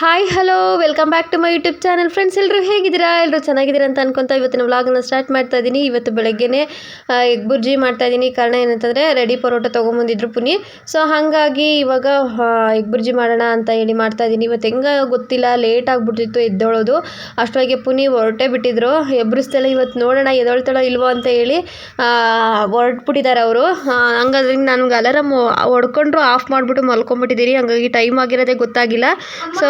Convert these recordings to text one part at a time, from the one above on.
Hi hello welcome back to my YouTube channel friends ಎಲ್ಲರೂ ಹೇಗಿದ್ದೀರಾ? ಎಲ್ಲರೂ ಚೆನ್ನಾಗಿದ್ದೀರಾ ಅಂತ ಅನ್ಕೊಂತ ಇವತ್ತಿನ ವ್ಲಾಗನ್ನು ಸ್ಟಾರ್ಟ್ ಮಾಡ್ತಾ ಇದ್ದೀನಿ ಇವತ್ತು ಬೆಳಗ್ಗೆನೇ ಎಗ್ ಬುರ್ಜಿ ಮಾಡ್ತಾ ಇದ್ದೀನಿ ಕಾರಣ ಏನಂತಂದರೆ ರೆಡಿ ಪರೋಟ ತೊಗೊಂಬಂದಿದ್ರು ಪುನಿ. ಸೊ ಹಾಗಾಗಿ ಇವಾಗ ಎಗ್ ಬುರ್ಜಿ ಮಾಡೋಣ ಅಂತ ಹೇಳಿ ಮಾಡ್ತಾ ಇದ್ದೀನಿ ಇವತ್ತು ಹೆಂಗೆ ಗೊತ್ತಿಲ್ಲ ಲೇಟ್ ಆಗಿಬಿಟ್ಟಿತ್ತು ಎದ್ದೊಳೋದು. ಅಷ್ಟೊಳಗೆ ಪುನಿ ಹೊರಟೇ ಬಿಟ್ಟಿದ್ರು. ಎಬ್ಬರಿಸ್ತಲ್ಲ ಇವತ್ತು ನೋಡೋಣ ಎದೊಳ್ತಾಳೋ ಇಲ್ವೋ ಅಂತ ಹೇಳಿ ಹೊರಟ್ಬಿಟ್ಟಿದ್ದಾರೆ ಅವರು. ಹಂಗಾದ್ರೆ ನನಗೆ ಅಲಾರಮ್ ಹೊಡ್ಕೊಂಡ್ರು ಆಫ್ ಮಾಡಿಬಿಟ್ಟು ಮಲ್ಕೊಂಬಿಟ್ಟಿದ್ದೀರಿ ಹಂಗಾಗಿ ಟೈಮ್ ಆಗಿರೋದೇ ಗೊತ್ತಾಗಿಲ್ಲ. ಸೊ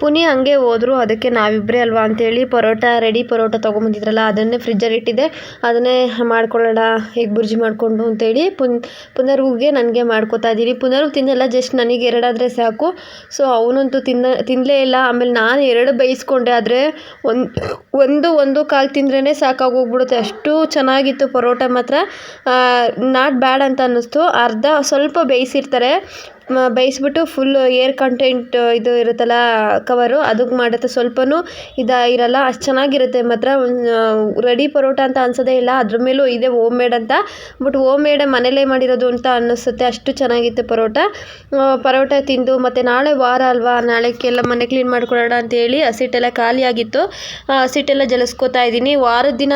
ಪುನಿ ಹಂಗೆ ಹೋದ್ರು, ಅದಕ್ಕೆ ನಾವಿಬ್ಬರೇ ಅಲ್ವಾ ಅಂತೇಳಿ ಪರೋಟ ರೆಡಿ ಪರೋಟ ತೊಗೊಂಬಂದಿದ್ರಲ್ಲ, ಅದನ್ನೇ ಫ್ರಿಜ್ಜಲ್ಲಿ ಇಟ್ಟಿದ್ದೆ. ಅದನ್ನೇ ಮಾಡ್ಕೊಳ್ಳೋಣ ಎಗ್ ಬುರ್ಜಿ ಮಾಡಿಕೊಂಡು ಅಂತೇಳಿ ಪುನ್ ಪುನರ್ವಿಗೆ ನನಗೆ ಮಾಡ್ಕೊತಾ ಇದ್ದೀನಿ ಪುನರ್ವ್ ತಿನ್ನಲ್ಲ ಜಸ್ಟ್ ನನಗೆ ಎರಡಾದರೆ ಸಾಕು. ಸೊ ಅವನಂತೂ ತಿನ್ನ ತಿನ್ನಲೇ ಇಲ್ಲ. ಆಮೇಲೆ ನಾನು ಎರಡು ಬೇಯಿಸ್ಕೊಂಡೆ, ಆದರೆ ಒಂದು ಒಂದು ಒಂದು ಕಾಲು ತಿಂದ್ರೇ ಸಾಕಾಗೋಗ್ಬಿಡುತ್ತೆ ಅಷ್ಟು ಚೆನ್ನಾಗಿತ್ತು ಪರೋಟ ಮಾತ್ರ. ನಾಟ್ ಬ್ಯಾಡ್ ಅಂತ ಅನ್ನಿಸ್ತು. ಅರ್ಧ ಸ್ವಲ್ಪ ಬೇಯಿಸಿರ್ತಾರೆ. ಬೇಯಿಸ್ಬಿಟ್ಟು ಫುಲ್ ಏರ್ ಕಂಟೆಂಟ್ ಇದು ಇರುತ್ತಲ್ಲ ಕವರು ಅದಕ್ಕೆ ಮಾಡುತ್ತೆ ಸ್ವಲ್ಪನೂ ಇದು ಇರಲ್ಲ, ಅಷ್ಟು ಚೆನ್ನಾಗಿರುತ್ತೆ ಮಾತ್ರ. ರೆಡಿ ಪರೋಟ ಅಂತ ಅನ್ಸೋದೇ ಇಲ್ಲ, ಅದ್ರ ಮೇಲೂ ಇದೆ ಓಮ್ ಮೇಡ್ ಅಂತ. ಬಟ್ ಓಮ್ ಮೇಡ್ ಮನೇಲೇ ಮಾಡಿರೋದು ಅಂತ ಅನ್ನಿಸುತ್ತೆ ಅಷ್ಟು ಚೆನ್ನಾಗಿತ್ತು ಪರೋಟ. ಪರೋಟ ತಿಂದು, ಮತ್ತು ನಾಳೆ ವಾರ ಅಲ್ವಾ ನಾಳೆಗೆಲ್ಲ ಮನೆ ಕ್ಲೀನ್ ಮಾಡ್ಕೊಳ್ಳೋಣ ಅಂತೇಳಿ ಹಸಿಟ್ಟೆಲ್ಲ ಖಾಲಿಯಾಗಿತ್ತು ಹಸಿಟ್ಟೆಲ್ಲ ಜಲಿಸ್ಕೋತಾ ಇದ್ದೀನಿ. ವಾರದ ದಿನ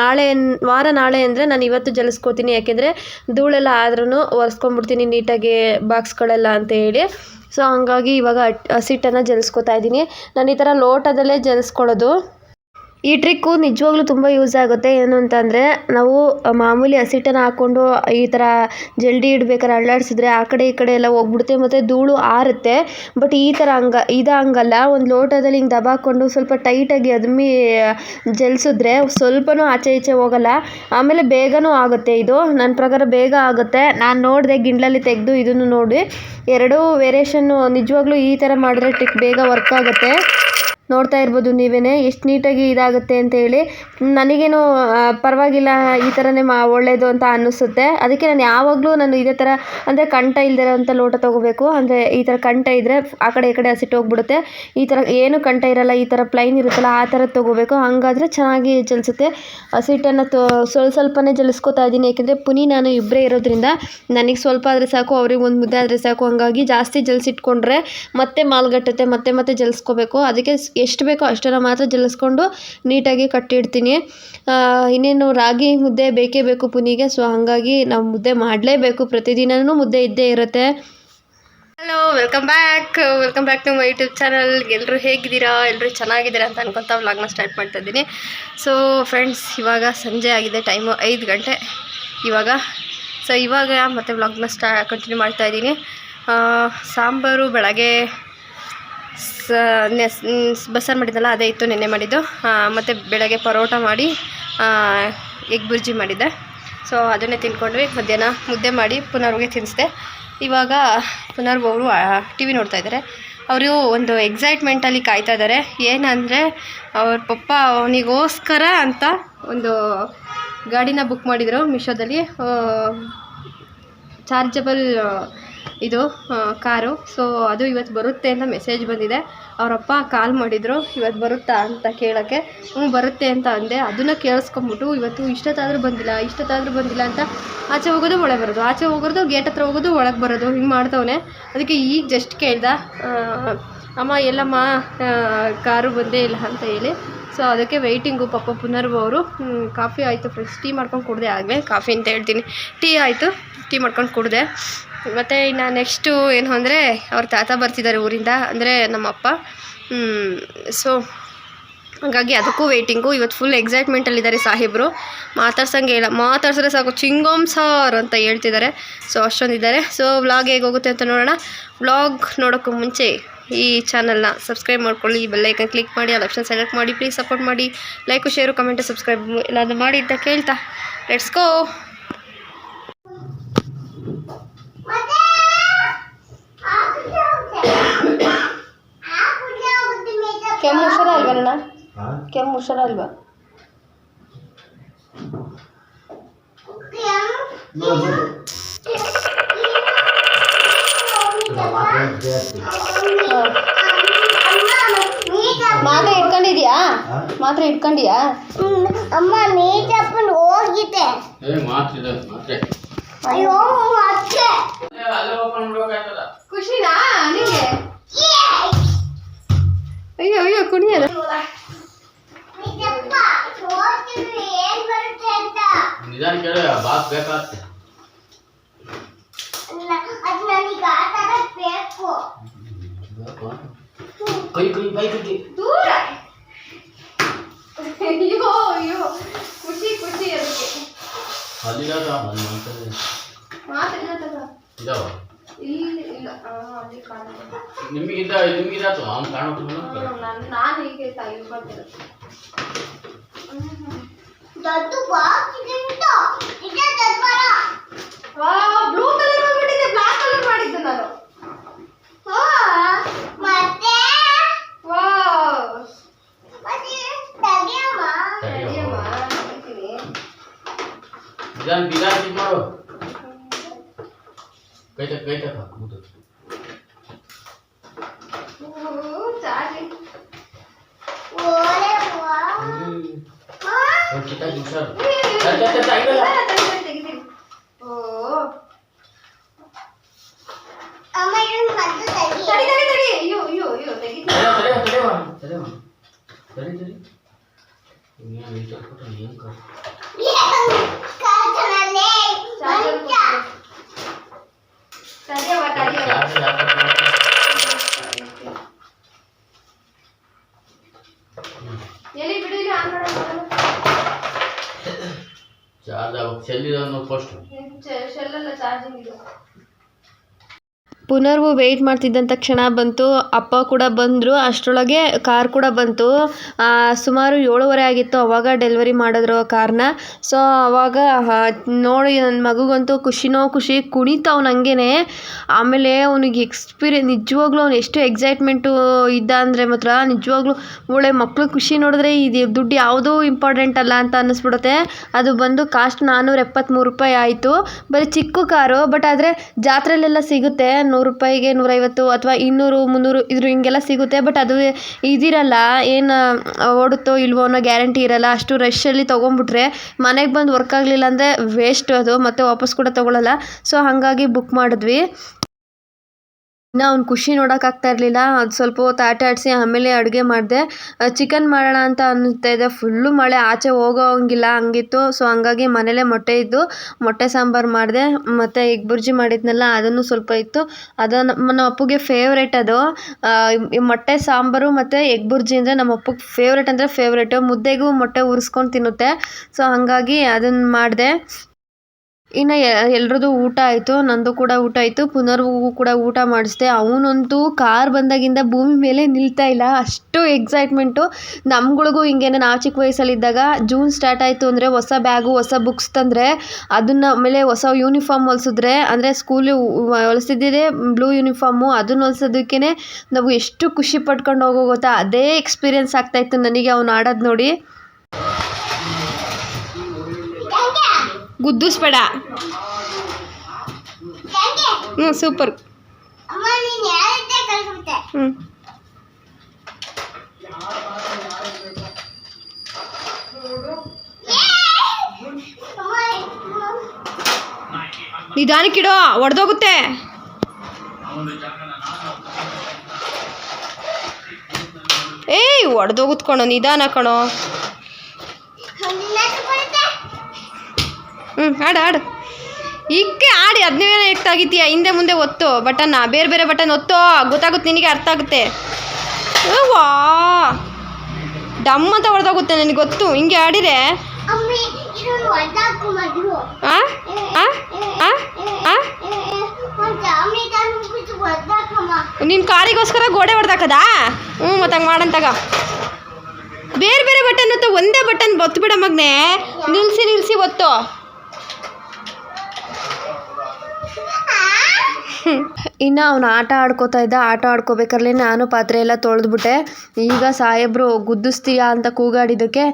ನಾಳೆ ವಾರ ನಾಳೆ ಅಂದರೆ ನಾನು ಇವತ್ತು ಜಲಿಸ್ಕೋತೀನಿ. ಯಾಕೆಂದರೆ ಧೂಳೆಲ್ಲ ಆದ್ರೂ ಒರೆಸ್ಕೊಂಡ್ಬಿಡ್ತೀನಿ ನೀಟಾಗಿ ಬಾಕ್ಸ್ಗಳೆಲ್ಲ ಅಂತ ಹೇಳಿ. ಸೊ ಹಂಗಾಗಿ ಇವಾಗ ಹಸಿಟ್ಟನ್ನು ಜಲ್ಸ್ಕೊತಾ ಇದ್ದೀನಿ. ನಾನು ಈ ಥರ ಲೋಟದಲ್ಲೇ ಜಲಿಸ್ಕೊಳ್ಳೋದು. ಈ ಟ್ರಿಕ್ಕು ನಿಜವಾಗ್ಲೂ ತುಂಬ ಯೂಸ್ ಆಗುತ್ತೆ. ಏನು ಅಂತಂದರೆ, ನಾವು ಮಾಮೂಲಿ ಹಸಿಟ್ಟನ್ನು ಹಾಕ್ಕೊಂಡು ಈ ಥರ ಜಲ್ಡಿ ಇಡ್ಬೇಕಾದ್ರೆ ಅಲ್ಲಾಡಿಸಿದ್ರೆ ಆ ಕಡೆ ಈ ಕಡೆ ಎಲ್ಲ ಹೋಗ್ಬಿಡುತ್ತೆ ಮತ್ತು ಧೂಳು ಆರುತ್ತೆ. ಬಟ್ ಈ ಥರ ಹಂಗ ಇದು ಹಂಗಲ್ಲ ಒಂದು ಲೋಟದಲ್ಲಿ ಹಿಂಗೆ ದಬಾಕೊಂಡು ಸ್ವಲ್ಪ ಟೈಟಾಗಿ ಅದ್ಮಿ ಜಲ್ಸಿದ್ರೆ ಸ್ವಲ್ಪನೂ ಆಚೆ ಈಚೆ ಹೋಗಲ್ಲ. ಆಮೇಲೆ ಬೇಗನೂ ಆಗುತ್ತೆ ಇದು. ನನ್ನ ಪ್ರಕಾರ ಬೇಗ ಆಗುತ್ತೆ. ನಾನು ನೋಡಿದೆ ಗಿಂಡ್ಲಲ್ಲಿ ತೆಗೆದು ಇದನ್ನು ನೋಡಿ. ಎರಡೂ ವೇರಿಯೇಷನ್ನು ನಿಜವಾಗ್ಲೂ ಈ ಥರ ಮಾಡಿದ್ರೆ ಟ್ರಿಕ್ ಬೇಗ ವರ್ಕ್ ಆಗುತ್ತೆ. ನೋಡ್ತಾ ಇರ್ಬೋದು ನೀವೇ ಎಷ್ಟು ನೀಟಾಗಿ ಇದಾಗುತ್ತೆ ಅಂತ ಹೇಳಿ. ನನಗೇನು ಪರವಾಗಿಲ್ಲ ಈ ಥರನೇ ಮಾ ಒಳ್ಳೆಯದು ಅಂತ ಅನ್ನಿಸುತ್ತೆ. ಅದಕ್ಕೆ ನಾನು ಯಾವಾಗಲೂ ನಾನು ಇದೇ ಥರ ಅಂದರೆ ಕಂಠ ಇಲ್ದಿರೋಂಥ ಲೋಟ ತೊಗೋಬೇಕು. ಅಂದರೆ ಈ ಥರ ಕಂಠ ಇದ್ದರೆ ಆ ಕಡೆ ಈ ಕಡೆ ಹಸಿಟ್ಟು ಹೋಗ್ಬಿಡುತ್ತೆ. ಈ ಥರ ಏನು ಕಂಠ ಇರಲ್ಲ, ಈ ಥರ ಪ್ಲೈನ್ ಇರುತ್ತಲ್ಲ, ಆ ಥರ ತೊಗೋಬೇಕು. ಹಂಗಾದ್ರೆ ಚೆನ್ನಾಗಿ ಜಲಿಸುತ್ತೆ. ಹಸಿಟ್ಟನ್ನು ತೊ, ಸ್ವಲ್ಪ ಸ್ವಲ್ಪನೇ ಜಲಿಸ್ಕೋತಾ ಇದ್ದೀನಿ. ಯಾಕೆಂದರೆ ಪುನಿ ನಾನು ಇಬ್ಬರೇ ಇರೋದ್ರಿಂದ ನನಗೆ ಸ್ವಲ್ಪ ಆದರೆ ಸಾಕು, ಅವ್ರಿಗೆ ಒಂದು ಮುದ್ದೆ ಆದರೆ ಸಾಕು. ಹಂಗಾಗಿ ಜಾಸ್ತಿ ಜಲಿಸಿಟ್ಕೊಂಡ್ರೆ ಮತ್ತೆ ಮಾಲ್ಗಟ್ಟುತ್ತೆ ಮತ್ತೆ ಮತ್ತೆ ಜಲಿಸ್ಕೋಬೇಕು. ಅದಕ್ಕೆ ಎಷ್ಟು ಬೇಕೋ ಅಷ್ಟನ್ನು ಮಾತ್ರ ಜಲಿಸ್ಕೊಂಡು ನೀಟಾಗಿ ಕಟ್ಟಿಡ್ತೀನಿ. ಇನ್ನೇನು ರಾಗಿ ಮುದ್ದೆ ಬೇಕೇ ಬೇಕು ಪುನಿಗೆ, ಸೊ ಹಾಗಾಗಿ ನಾವು ಮುದ್ದೆ ಮಾಡಲೇಬೇಕು. ಪ್ರತಿದಿನವೂ ಮುದ್ದೆ ಇದ್ದೇ ಇರುತ್ತೆ. Hello welcome back welcome back to my YouTube channel ಎಲ್ಲರೂ ಹೇಗಿದ್ದೀರಾ? ಎಲ್ಲರೂ ಚೆನ್ನಾಗಿದ್ದೀರಾ ಅಂತ ಅನ್ಕೊತಾ ವ್ಲಾಗ್ನ ಸ್ಟಾರ್ಟ್ ಮಾಡ್ತಾ ಇದ್ದೀನಿ. ಸೊ ಫ್ರೆಂಡ್ಸ್ ಇವಾಗ ಸಂಜೆ ಆಗಿದೆ. ಟೈಮು ಐದು ಗಂಟೆ. ಇವಾಗ ಸೊ ಇವಾಗ ಮತ್ತೆ ವ್ಲಾಗ್ನ ಸ್ಟಾ ಕಂಟಿನ್ಯೂ ಮಾಡ್ತಾ ಇದ್ದೀನಿ. ಸಾಂಬಾರು ಬೆಳಗ್ಗೆ ಸ್- ಬಸ್ಸಾರು ಮಾಡಿದ್ದಲ್ಲ, ಅದೇ ಇತ್ತು ನೆನ್ನೆ ಮಾಡಿದ್ದು. ಮತ್ತು ಬೆಳಗ್ಗೆ ಪರೋಟ ಮಾಡಿ ಎಗ್ ಬುರ್ಜಿ ಮಾಡಿದ್ದೆ. ಸೊ, ಅದನ್ನೇ ತಿನ್ಕೊಂಡ್ವಿ ಮಧ್ಯಾಹ್ನ ಮುದ್ದೆ ಮಾಡಿ ಪುನರ್ವಿಗೆ ತಿನ್ನಿಸ್ದೆ ಇವಾಗ ಪುನರ್ವ್ ಅವರು ಟಿ ವಿ ನೋಡ್ತಾ ಇದ್ದಾರೆ. ಅವರು ಒಂದು ಎಕ್ಸೈಟ್ಮೆಂಟಲ್ಲಿ ಕಾಯ್ತಾ ಇದ್ದಾರೆ. ಏನಂದರೆ, ಅವ್ರ ಪಪ್ಪ ಅವನಿಗೋಸ್ಕರ ಅಂತ ಒಂದು ಗಾಡಿನ ಬುಕ್ ಮಾಡಿದರು ಮಿಶೋದಲ್ಲಿ. ಚಾರ್ಜಬಲ್ ಇದು ಕಾರು. ಸೊ ಅದು ಇವತ್ತು ಬರುತ್ತೆ ಅಂತ ಮೆಸೇಜ್ ಬಂದಿದೆ. ಅವರಪ್ಪ ಕಾಲ್ ಮಾಡಿದರು, ಇವತ್ತು ಬರುತ್ತಾ ಅಂತ ಕೇಳೋಕ್ಕೆ. ಹ್ಞೂ, ಬರುತ್ತೆ ಅಂತ ಅಂದೆ. ಅದನ್ನು ಕೇಳಿಸ್ಕೊಂಬಿಟ್ಟು ಇವತ್ತು ಇಷ್ಟೊತ್ತಾದರೂ ಬಂದಿಲ್ಲ ಇಷ್ಟೊತ್ತಾದರೂ ಬಂದಿಲ್ಲ ಅಂತ ಆಚೆ ಹೋಗೋದು ಒಳಗೆ ಬರೋದು. ಆಚೆ ಹೋಗೋದು ಗೇಟ್ ಹತ್ರ ಹೋಗೋದು, ಒಳಗೆ ಬರೋದು. ಹಿಂಗೆ ಮಾಡ್ತವನೆ. ಅದಕ್ಕೆ ಈಗ ಜಸ್ಟ್ ಕೇಳ್ದ. ಅಮ್ಮ, ಎಲ್ಲಮ್ಮ ಕಾರು ಬಂದೇ ಇಲ್ಲ ಅಂತ ಹೇಳಿ. ಸೊ ಅದಕ್ಕೆ ವೆಯ್ಟಿಂಗು ಪಾಪ ಪುನರ್ವ ಅವರು ಕಾಫಿ ಆಯಿತು ಫ್ರೆಂಡ್ಸ್ ಟೀ ಮಾಡ್ಕೊಂಡು ಕುಡಿದೆ. ಆಗಲೇ ಕಾಫಿ ಅಂತ ಹೇಳ್ತೀನಿ. ಟೀ ಆಯಿತು, ಟೀ ಮಾಡ್ಕೊಂಡು ಕುಡಿದೆ. ಮತ್ತು ಇನ್ನು ನೆಕ್ಸ್ಟು ಏನು ಅಂದರೆ ಅವ್ರ ತಾತ ಬರ್ತಿದ್ದಾರೆ ಊರಿಂದ, ಅಂದರೆ ನಮ್ಮಪ್ಪ. ಸೊ ಹಾಗಾಗಿ ಅದಕ್ಕೂ ವೆಯ್ಟಿಂಗು ಇವತ್ತು ಫುಲ್ ಎಕ್ಸೈಟ್ಮೆಂಟಲ್ಲಿದ್ದಾರೆ ಸಾಹೇಬರು. ಮಾತಾಡ್ಸಂಗೆ ಇಲ್ಲ, ಮಾತಾಡ್ಸಿದ್ರೆ ಸಾಕು, ಚಿಂಗೋಮ್ ಸಾರ್ ಅಂತ ಹೇಳ್ತಿದ್ದಾರೆ. ಸೊ ಅಷ್ಟೊಂದಿದ್ದಾರೆ. ಸೊ ವ್ಲಾಗ್ ಹೇಗೆ ಹೋಗುತ್ತೆ ಅಂತ ನೋಡೋಣ. ವ್ಲಾಗ್ ನೋಡೋಕ್ಕೂ ಮುಂಚೆ ಈ ಚಾನಲ್ನ ಸಬ್ಸ್ಕ್ರೈಬ್ ಮಾಡ್ಕೊಳ್ಳಿ ಬೆಲ್ಲೈಕನ್ ಕ್ಲಿಕ್ ಮಾಡಿ ಅಲ್ಲಿ ಆಪ್ಷನ್ ಸೆಲೆಕ್ಟ್ ಮಾಡಿ ಪ್ಲೀಸ್ ಸಪೋರ್ಟ್ ಮಾಡಿ. ಲೈಕು ಶೇರು ಕಮೆಂಟು ಸಬ್ಸ್ಕ್ರೈಬ್ ಎಲ್ಲಾದರೂ ಮಾಡಿ ಅಂತ ಕೇಳ್ತಾ. ಲೆಟ್ಸ್ ಗೋ ಕೆಮ್ಮು ಹುಷಾರ ಅಲ್ವಾ ನನ್ನ ಕೆಮ್ಮು ಹುಷಾರ ಅಲ್ವಾ ಮಾತ್ರ ಇಟ್ಕೊಂಡಿದ್ಯಾ ಮಾತ್ರ ಇಟ್ಕೊಂಡಿಯಾ ಅಮ್ಮ ನೀ ತಪ್ಪು ಹೋಗಿದೆ ಏ ಮಾತ್ರಿದೆ ಮಾತ್ರೆ. ಅಯ್ಯೋ ಮತ್ತೆ ಅಲ್ಲೇ ಓಪನ್ ಮಾಡ್ಬೇಕಾಯ್ತದ ಖುಷಿನಾ ನಿಂಗೆ? Yes! ಬಾತ್ ಬೇಕಾಗ್ತದೆ ನಿಧಾನ ಕೇಳ ಬಾತ್ ಬೇಕಾಗ್ತದೆ ಕೈ ಕೈ ಕೈ ಕೈ ದೂರ ಅಯ್ಯೋ ಅಯ್ಯೋ ಖುಷಿ ಖುಷಿ ಅದಕ್ಕೆ ಅಲ್ಲಿಲ್ಲ ಮಾತಾಡ ಮಾತಾಡ ಇದಾವ ಇಲ್ಲಿ ಇಲ್ಲ ಅಲ್ಲಿ ಕಾಣುತ್ತೆ ನಿಮಗಿದ್ದ ನಿಮಗಿದಾತು ಅವ್ನು ಕಾಣೋದಿಲ್ಲ ನಾನು ನಾನು ಹೀಗೆ ಇದೆ ಉಂಟು. ಇದೆ ದೊಡ್ಡ ಮರ ಬ್ಲೂ ಕಲರ್ ಮಾಡ್ಬಿಟ್ಟಿದ್ದೆ ಬ್ಲಾಕ್ ಕಲರ್ ಮಾಡಿದ್ದು ನಾನು. ಹಾ, ಮತ್ತೆ? ವಾವ್ ಮತ್ತೆ ತೆಗಿಯಮ್ಮ. ನಿಧಾನ ಇದು ಮಾಡು ಕೈ ತಕ್ಕ ಕೈ ತಕ್ಕ ಮುದ್ದು ಚಾರ್ಜಿಂಗ್ ಓರೆ ವಾ ಹಾ, ಒಂದು ಚಿಕ್ಕ ಹುಷಾರು ಚಲ್, ಚಲ್, ಚಲ್, ಚಲ್, ಇಲ್ಲ. ತೆಗಿತೀನಿ ಓ ಅಮ್ಮ ಇದನ್ನ ಮತ್ತೆ ತೆಗಿ ತಡಿ ತಡಿ ತಡಿ ಅಯ್ಯೋ ಅಯ್ಯೋ ಅಯ್ಯೋ ತೆಗಿತೀನಿ ತಡೆವ, ತಡೆವ, ತಡೆವ, ತಡೆವ. ತಡಿ, ತಡಿ. ಇನ್ನೇನು ಈ ಥರ సెల్ ఫస్ట్. సెల్ ఛార్జింగ్ ಪುನರ್ವು ವೆಯ್ಟ್ ಮಾಡ್ತಿದ್ದಂಥ ಕ್ಷಣ ಬಂತು. ಅಪ್ಪ ಕೂಡ ಬಂದರು. ಅಷ್ಟರೊಳಗೆ ಕಾರ್ ಕೂಡ ಬಂತು. ಸುಮಾರು ಏಳುವರೆ ಆಗಿತ್ತು ಅವಾಗ ಡೆಲಿವರಿ ಮಾಡಿದ್ರು ಕಾರ್ನ ಸೊ ಅವಾಗ ನೋಡಿ ನನ್ನ ಮಗುಗಂತೂ ಖುಷಿನೋ ಖುಷಿ ಕುಣಿತಾವ್ ಹಂಗೇನೆ. ಆಮೇಲೆ ಅವನಿಗೆ ಎಕ್ಸ್ಪೀರಿಯನ್ ನಿಜವಾಗ್ಲೂ ಅವ್ನು ಎಷ್ಟು ಎಕ್ಸೈಟ್ಮೆಂಟು ಇದ್ದ ಅಂದರೆ ಮಾತ್ರ ನಿಜವಾಗ್ಲೂ ಒಳ್ಳೆ ಮಕ್ಳು ಖುಷಿ ನೋಡಿದ್ರೆ ಇದು ದುಡ್ಡು ಯಾವುದೂ ಇಂಪಾರ್ಟೆಂಟ್ ಅಲ್ಲ ಅಂತ ಅನ್ನಿಸ್ಬಿಡುತ್ತೆ. ಅದು ಬಂದು ಕಾಸ್ಟ್ ನಾನ್ನೂರ ಎಪ್ಪತ್ತ್ಮೂರು ರೂಪಾಯಿ ಆಯಿತು. ಬರೀ ಚಿಕ್ಕ ಕಾರು ಬಟ್ ಆದರೆ ಜಾತ್ರೆಲೆಲ್ಲ ಸಿಗುತ್ತೆ. ನೂರು ರೂಪಾಯಿಗೆ ನೂರೈವತ್ತು ಅಥವಾ ಇನ್ನೂರು, ಮುನ್ನೂರು ಇದ್ರ ಹಿಂಗೆಲ್ಲ ಸಿಗುತ್ತೆ. ಬಟ್ ಅದು ಇದಿರಲ್ಲ, ಏನು ಓಡುತ್ತೋ ಇಲ್ವೋ ಅನ್ನೋ ಗ್ಯಾರಂಟಿ ಇರಲ್ಲ. ಅಷ್ಟು ರಶ್ಶಲ್ಲಿ ತೊಗೊಂಡ್ಬಿಟ್ರೆ ಮನೆಗೆ ಬಂದು ವರ್ಕ್ ಆಗಲಿಲ್ಲ ಅಂದರೆ ವೇಸ್ಟ್ ಅದು, ಮತ್ತೆ ವಾಪಸ್ ಕೂಡ ತೊಗೊಳಲ್ಲ. ಸೊ ಹಾಗಾಗಿ ಬುಕ್ ಮಾಡಿದ್ವಿ. ಇನ್ನು ಅವ್ನು ಖುಷಿ ನೋಡೋಕ್ಕಾಗ್ತಾ ಇರಲಿಲ್ಲ. ಅದು ಸ್ವಲ್ಪ ಹೊತ್ತು ಆಟ ಆಡಿಸಿ ಆಮೇಲೆ ಅಡುಗೆ ಮಾಡಿದೆ. ಚಿಕನ್ ಮಾಡೋಣ ಅಂತ ಅನ್ನಿಸ್ತಾ ಇದೆ. ಫುಲ್ಲು ಮಳೆ, ಆಚೆ ಹೋಗೋಂಗಿಲ್ಲ, ಹಂಗಿತ್ತು. ಸೊ, ಹಂಗಾಗಿ ಮನೇಲೇ ಮೊಟ್ಟೆ ಇದ್ದು, ಮೊಟ್ಟೆ ಸಾಂಬಾರು ಮಾಡಿದೆ. ಮತ್ತು ಎಗ್ ಬುರ್ಜಿ ಮಾಡಿದ್ನಲ್ಲ, ಅದನ್ನು ಸ್ವಲ್ಪ ಇತ್ತು. ಅದು ನಮ್ಮ ನಮ್ಮ ಅಪ್ಪಗೆ ಫೇವ್ರೇಟ್ ಅದು. ಮೊಟ್ಟೆ ಸಾಂಬಾರು ಮತ್ತು ಎಗ್ ಬುರ್ಜಿ ಅಂದರೆ ನಮ್ಮ ಅಪ್ಪಗೆ ಫೇವ್ರೇಟ್ ಅಂದರೆ ಫೇವ್ರೇಟು ಮುದ್ದೆಗೂ ಮೊಟ್ಟೆ ಉರಿಸ್ಕೊಂಡು ತಿನ್ನುತ್ತೆ. ಸೊ, ಹಾಗಾಗಿ ಅದನ್ನು ಮಾಡಿದೆ. ಇನ್ನು ಎಲ್ರದ್ದು ಊಟ ಆಯಿತು, ನಂದು ಕೂಡ ಊಟ ಆಯಿತು, ಪುನರ್ವು ಕೂಡ ಊಟ ಮಾಡಿಸ್ದೆ. ಅವನಂತೂ ಕಾರ್ ಬಂದಾಗಿಂದ ಭೂಮಿ ಮೇಲೆ ನಿಲ್ತಾ ಇಲ್ಲ. ಅಷ್ಟು ಎಕ್ಸೈಟ್ಮೆಂಟು ನಮ್ಗಳಿಗೂ ಹಿಂಗೇನೆ ನಾವು ಚಿಕ್ಕ ವಯಸ್ಸಲ್ಲಿದ್ದಾಗ ಜೂನ್ ಸ್ಟಾರ್ಟ್ ಆಯಿತು ಅಂದರೆ ಹೊಸ ಬ್ಯಾಗು ಹೊಸ ಬುಕ್ಸ್ ತಂದರೆ ಅದನ್ನು ಆಮೇಲೆ ಹೊಸ ಯೂನಿಫಾರ್ಮ್ ಹೊಲ್ಸಿದ್ರೆ ಅಂದರೆ ಸ್ಕೂಲು ಹೊಲಿಸಿದ್ದಿದೆ ಬ್ಲೂ ಯೂನಿಫಾರ್ಮು ಅದನ್ನ ಹೊಲ್ಸೋದಕ್ಕೇ ನಾವು ಎಷ್ಟು ಖುಷಿ ಪಟ್ಕೊಂಡು ಹೋಗೋ ಗೊತ್ತಾ? ಅದೇ ಎಕ್ಸ್ಪೀರಿಯನ್ಸ್ ಆಗ್ತಾಯಿತ್ತು ನನಗೆ ಅವ್ನು ಆಡೋದು ನೋಡಿ. ಹೆಂಗೆ ಗುದ್ದಿಸ್ಬೇಡ. ಹ್ಞೂ ಸೂಪರ್ ಹ್ಞೂ ನಿಧಾನಕ್ಕಿಡೋ ಒಡೆದೋಗುತ್ತೆ. ಏಯ್ ಒಡೆದೋಗುತ್ತೆ ಕಣೋ ನಿಧಾನ ಕಣೋ. ಹ್ಞೂ ಹಾಡು ಆಡು ಇಕ್ಕೆ ಆಡಿ ಹದಿನೈದು ಎಷ್ಟಾಗಿತ್ತೀಯ ಹಿಂದೆ ಮುಂದೆ ಒತ್ತು. ಬಟನ್ನ ಬೇರೆ ಬೇರೆ ಬಟನ್ ಒತ್ತೋ. ಗೊತ್ತಾಗುತ್ತೆ ನಿನಗೆ ಅರ್ಥ ಆಗುತ್ತೆ. ವಾ ಡಮ್ ಅಂತ ಹೊಡೆದೋಗುತ್ತೆ ನನಗೆ ಗೊತ್ತು? ಹಿಂಗೆ ಆಡಿದೆ ನಿನ್ನ ಕಾರಿಗೋಸ್ಕರ ಗೋಡೆ ಹೊಡೆದಾಕದಾ? ಹ್ಞೂ ಮತ್ತೆ ಹಂಗೆ ಮಾಡಂತಾಗ ಬೇರೆ ಬೇರೆ ಬಟನ್ ಒತ್ತು ಒಂದೇ ಬಟನ್ ಒತ್ತು ಬಿಡ ಮಗನೆ. ನಿಲ್ಲಿಸಿ ನಿಲ್ಲಿಸಿ ಒತ್ತು. ಇನ್ನು ಅವನು ಆಟ ಆಡ್ಕೋತಾ ಇದ್ದ, ಆಟ ಆಡ್ಕೋಬೇಕಾರ್ಲೆ ನಾನು ಪಾತ್ರೆ ಎಲ್ಲ ತೊಳೆದ್ಬಿಟ್ಟೆ. ಈಗ ಸಾಹೇಬರು ಗುದ್ದಿಸ್ತೀಯಾ ಅಂತ ಕೂಗಾಡಿದ್ದಕ್ಕೆ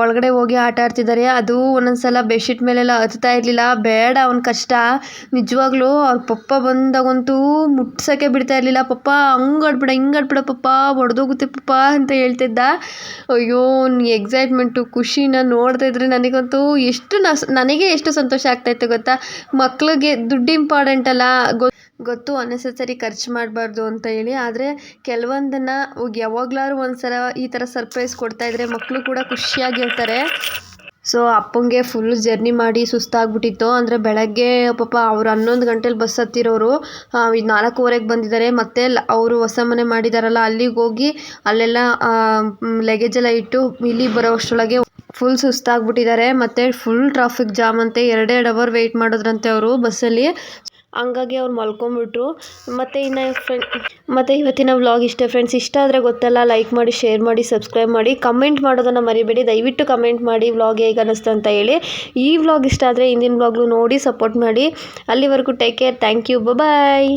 ಒಳಗಡೆ ಹೋಗಿ ಆಟ ಆಡ್ತಿದ್ದಾರೆ ಅದು ಒಂದೊಂದ್ಸಲ ಬೆಡ್ಶೀಟ್ ಮೇಲೆಲ್ಲ ಹತ್ತಾ ಇರಲಿಲ್ಲ. ಬೇಡ, ಅವನ ಕಷ್ಟ. ನಿಜವಾಗ್ಲೂ ಅವ್ರ ಪಪ್ಪ ಬಂದಾಗಂತೂ ಮುಟ್ಸೋಕ್ಕೆ ಬಿಡ್ತಾ ಇರಲಿಲ್ಲ. ಪಪ್ಪ, ಹಂಗೆ ಆಡ್ಬೇಡ, ಹಿಂಗೆ ಆಡ್ಬೇಡ ಪಪ್ಪ, ಒಡೆದೋಗುತ್ತೆ ಪಪ್ಪ ಅಂತ ಹೇಳ್ತಿದ್ದ. ಅಯ್ಯೋ ಎಕ್ಸೈಟ್ಮೆಂಟು ಖುಷಿನ ನೋಡ್ತಾ ಇದ್ರೆ ನನಗಂತೂ ಎಷ್ಟು ನನಗೆ ಎಷ್ಟು ಸಂತೋಷ ಆಗ್ತಾಯಿತ್ತು ಗೊತ್ತಾ? ಮಕ್ಳಿಗೆ ದುಡ್ಡು ಇಂಪಾರ್ಟೆಂಟ್ ಅಲ್ಲ. ಗೊ ಗೊತ್ತು ಅನ್ನೆಸೆಸರಿ ಖರ್ಚು ಮಾಡಬಾರ್ದು ಅಂತ ಹೇಳಿ. ಆದರೆ ಕೆಲವೊಂದನ್ನು ಯಾವಾಗ್ಲಾದ್ರು ಒಂದು ಸಲ ಈ ಥರ ಸರ್ಪ್ರೈಸ್ ಕೊಡ್ತಾ ಕೊಡ್ತಾಯಿದ್ರೆ ಮಕ್ಕಳು ಕೂಡ ಖುಷಿಯಾಗಿರ್ತಾರೆ. ಸೊ ಅಪ್ಪಂಗೆ ಫುಲ್ ಜರ್ನಿ ಮಾಡಿ ಸುಸ್ತಾಗ್ಬಿಟ್ಟಿತ್ತು. ಅಂದರೆ ಬೆಳಗ್ಗೆ ಪಾಪ ಅವ್ರು ಹನ್ನೊಂದು ಗಂಟೆಲಿ ಬಸ್ ಹತ್ತಿರೋರು ಇದು ನಾಲ್ಕೂವರೆಗೆ ಬಂದಿದ್ದಾರೆ. ಮತ್ತೆ ಅವರು ಹೊಸ ಮನೆ ಮಾಡಿದಾರಲ್ಲ, ಅಲ್ಲಿಗೆ ಹೋಗಿ ಅಲ್ಲೆಲ್ಲ ಲಗೇಜ್ ಎಲ್ಲ ಇಟ್ಟು ಇಲ್ಲಿ ಬರೋ ಅಷ್ಟರೊಳಗೆ ಫುಲ್ ಸುಸ್ತಾಗ್ಬಿಟ್ಟಿದ್ದಾರೆ. ಮತ್ತು ಫುಲ್ ಟ್ರಾಫಿಕ್ ಜಾಮ್ ಅಂತೆ. ಎರಡೆರಡು ಅವರ್ ವೆಯ್ಟ್ ಮಾಡಿದ್ರಂತೆ ಅವರು ಬಸ್ಸಲ್ಲಿ ಹಂಗಾಗಿ ಅವ್ರು ಮಲ್ಕೊಂಬಿಟ್ರು. ಮತ್ತು ಇನ್ನು ಫ್ರೆಂಡ್ ಮತ್ತು ಇವತ್ತಿನ ವ್ಲಾಗ್ ಇಷ್ಟೇ ಫ್ರೆಂಡ್ಸ್ ಇಷ್ಟ ಆದರೆ ಗೊತ್ತಲ್ಲ ಲೈಕ್ ಮಾಡಿ ಶೇರ್ ಮಾಡಿ ಸಬ್ಸ್ಕ್ರೈಬ್ ಮಾಡಿ ಕಮೆಂಟ್ ಮಾಡೋದನ್ನು ಮರಿಬೇಡಿ. ದಯವಿಟ್ಟು ಕಮೆಂಟ್ ಮಾಡಿ ವ್ಲಾಗ್ ಹೇಗೆ ಅನ್ನಿಸ್ತು ಅಂತ ಹೇಳಿ. ಈ ವ್ಲಾಗ್ ಇಷ್ಟ ಆದರೆ ಹಿಂದಿನ ವ್ಲಾಗ್ಲು ನೋಡಿ ಸಪೋರ್ಟ್ ಮಾಡಿ. ಅಲ್ಲಿವರೆಗೂ take care thank you bye